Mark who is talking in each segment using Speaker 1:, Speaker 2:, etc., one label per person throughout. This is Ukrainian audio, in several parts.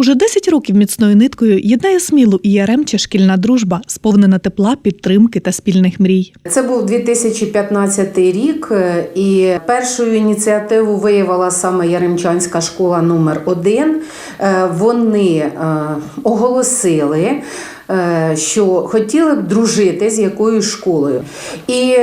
Speaker 1: Уже 10 років міцною ниткою єднає смілу і Яремча шкільна дружба, сповнена тепла, підтримки та спільних мрій.
Speaker 2: Це був 2015 рік, е, і першою ініціативу виявила саме Яремчанська школа номер 1 Вони е, оголосили, е, що хотіли б дружити з якоюсь школою. І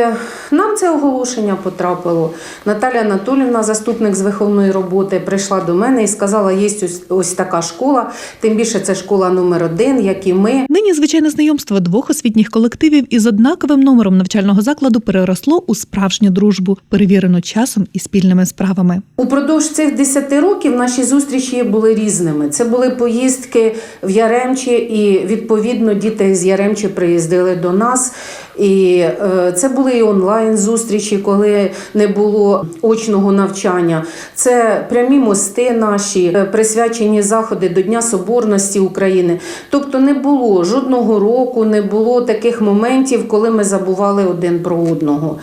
Speaker 2: нам це оголошення потрапило. Наталя Анатолівна, заступник з виховної роботи, прийшла до мене і сказала: є ось, ось така школа, тим більше це школа номер 1 як і ми.
Speaker 1: Нині звичайне знайомство двох освітніх колективів із однаковим номером навчального закладу переросло у справжню дружбу, перевірену часом і спільними справами.
Speaker 2: Упродовж цих 10 років наші зустрічі були різними. Це були поїздки в Яремчі, і відповідно діти з Яремчі приїздили до нас. І е, це були і онлайн зустрічі, коли не було очного навчання. Це прямі мости наші, е, присвячені заходи до Дня Соборності України. Тобто не було жодного року, не було таких моментів, коли ми забували один про одного.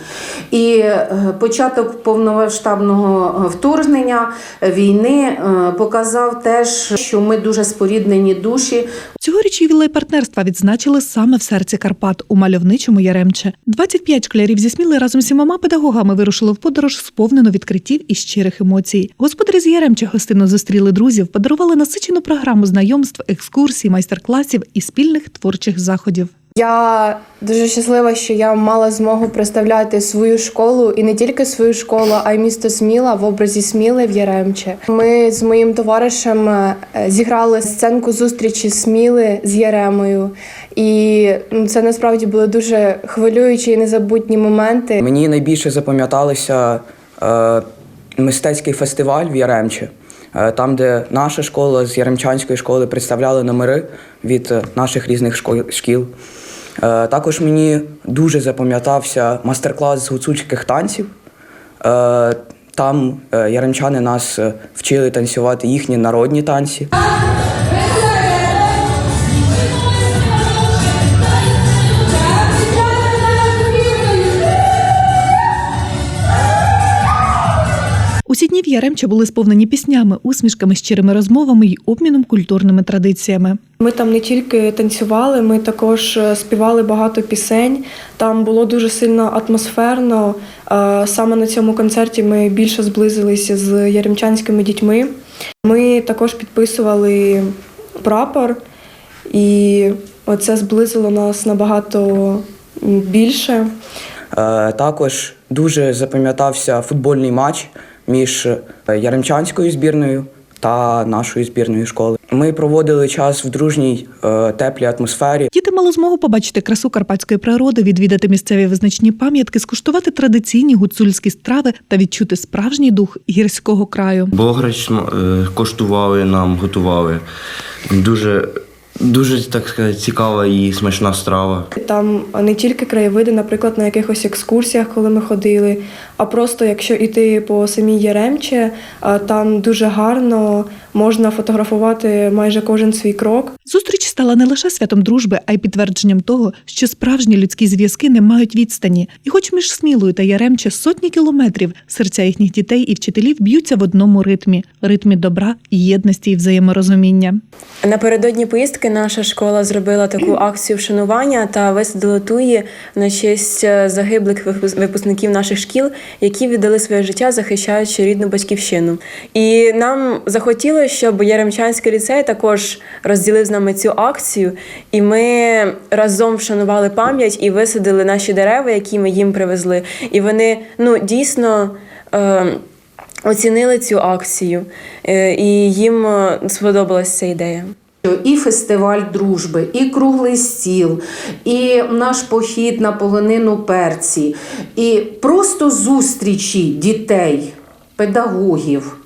Speaker 2: І е, початок повномасштабного вторгнення війни показав теж, що ми дуже споріднені душі.
Speaker 1: Цьогоріч ювілей партнерства відзначили саме в серці Карпат у мальовничому Яремче. 25 школярів зі Сміли разом з сімома педагогами вирушили в подорож, сповнено відкриттів і щирих емоцій. Господарі з Яремче гостинно зустріли друзів, подарували насичену програму знайомств, екскурсій, майстер-класів і спільних творчих заходів.
Speaker 3: Я дуже щаслива, що я мала змогу представляти свою школу і не тільки свою школу, а й місто Сміла в образі Сміли в Яремче. Ми з моїм товаришем е, зіграли сценку зустрічі Сміли з Яремою, і це насправді були дуже хвилюючі і незабутні моменти.
Speaker 4: Мені найбільше запам'яталося е, мистецький фестиваль в Яремчі, е, там, де наша школа з Яремчанської школи представляли номери від е, наших різних шкіл. Е, також мені дуже запам'ятався мастер-клас з гуцульських танців. Е, там е, яремчани нас вчили танцювати їхні народні танці.
Speaker 1: Усі дні в Яремче були сповнені піснями, усмішками, щирими розмовами й обміном культурними традиціями.
Speaker 3: Ми там не тільки танцювали, ми також е, співали багато пісень. Там було дуже сильно атмосферно. Е, Саме на цьому концерті ми більше зблизилися з яремчанськими дітьми. Ми також підписували прапор, і це зблизило нас набагато більше.
Speaker 4: Е, Також дуже запам'ятався футбольний матч між е, Яремчанською збірною та нашою збірною школи. Ми проводили час в дружній е, теплій атмосфері.
Speaker 1: Діти мали змогу побачити красу карпатської природи, відвідати місцеві визначні пам'ятки, скуштувати традиційні гуцульські страви та відчути справжній дух гірського краю.
Speaker 5: Бограч е, коштували нам, готували. Дуже, дуже так сказати, цікава і смачна страва.
Speaker 3: Там не тільки краєвиди, наприклад, на якихось екскурсіях, коли ми ходили, а просто якщо йти по самій Яремче, там дуже гарно можна фотографувати майже кожен свій крок.
Speaker 1: Зустріч стала не лише святом дружби, а й підтвердженням того, що справжні людські зв'язки не мають відстані. І хоч між Смілою та Яремче сотні кілометрів, серця їхніх дітей і вчителів б'ються в одному ритмі ритмі добра, єдності і взаєморозуміння.
Speaker 6: Напередодні поїздки наша школа зробила таку акцію вшанування та висадила туї на честь е, загиблих випускників наших шкіл, які віддали своє життя, захищаючи рідну батьківщину. І нам захотілося, щоб Яремчанський ліцей також розділив з нами цю акцію, і ми разом вшанували пам'ять і висадили наші дерева, які ми їм привезли. І вони ну дійсно. Е- Оцінили цю акцію, е, і їм е, сподобалася ця ідея.
Speaker 2: І фестиваль дружби, і круглий стіл, і наш похід на полонину перці, і просто зустрічі дітей, педагогів.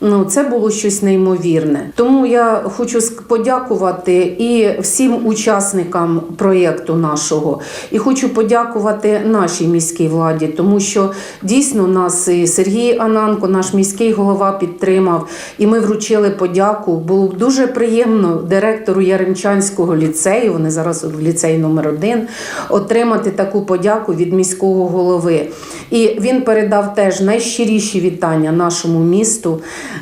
Speaker 2: Ну, це було щось неймовірне. Тому я хочу подякувати і всім учасникам проєкту нашого, і хочу подякувати нашій міській владі, тому що дійсно нас і Сергій Ананко, наш міський голова, підтримав, і ми вручили подяку. Було дуже приємно директору Яремчанського ліцею. Вони зараз в ліцеї номер один отримати таку подяку від міського голови. І він передав теж найщиріші вітання нашому місту.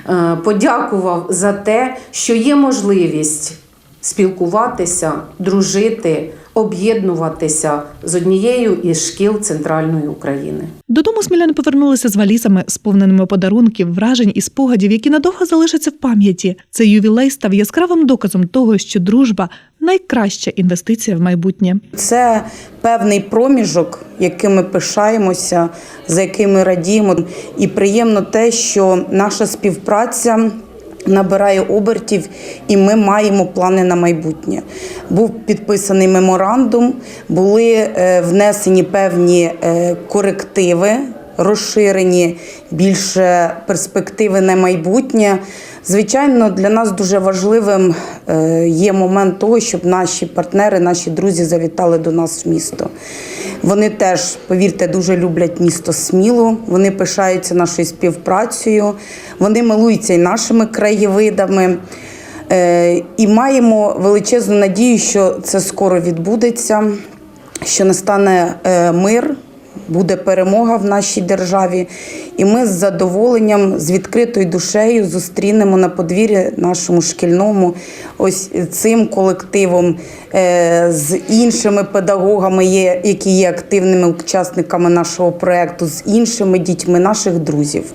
Speaker 2: Е, подякував за те, що є можливість спілкуватися, дружити, об'єднуватися з однією із шкіл центральної України.
Speaker 1: Додому сміляни повернулися з валізами, сповненими подарунків, вражень і спогадів, які надовго залишаться в пам'яті. Цей ювілей став яскравим доказом того, що дружба найкраща інвестиція в майбутнє.
Speaker 7: Це певний проміжок, яким ми пишаємося, за яким ми радіємо. І приємно те, що наша співпраця набирає обертів, і ми маємо плани на майбутнє. Був підписаний меморандум, були е, внесені певні е, корективи, розширені більше перспективи на майбутнє. Звичайно, для нас дуже важливим е, є момент того, щоб наші партнери, наші друзі завітали до нас в місто. Вони теж, повірте, дуже люблять місто Смілу. Вони пишаються нашою співпрацею, вони милуються і нашими краєвидами. Е, І маємо величезну надію, що це скоро відбудеться, що настане е, мир, буде перемога в нашій державі. І ми з задоволенням, з відкритою душею зустрінемо на подвір'ї нашому шкільному ось цим колективом, е, з іншими педагогами, які є активними учасниками нашого проекту, з іншими дітьми наших друзів.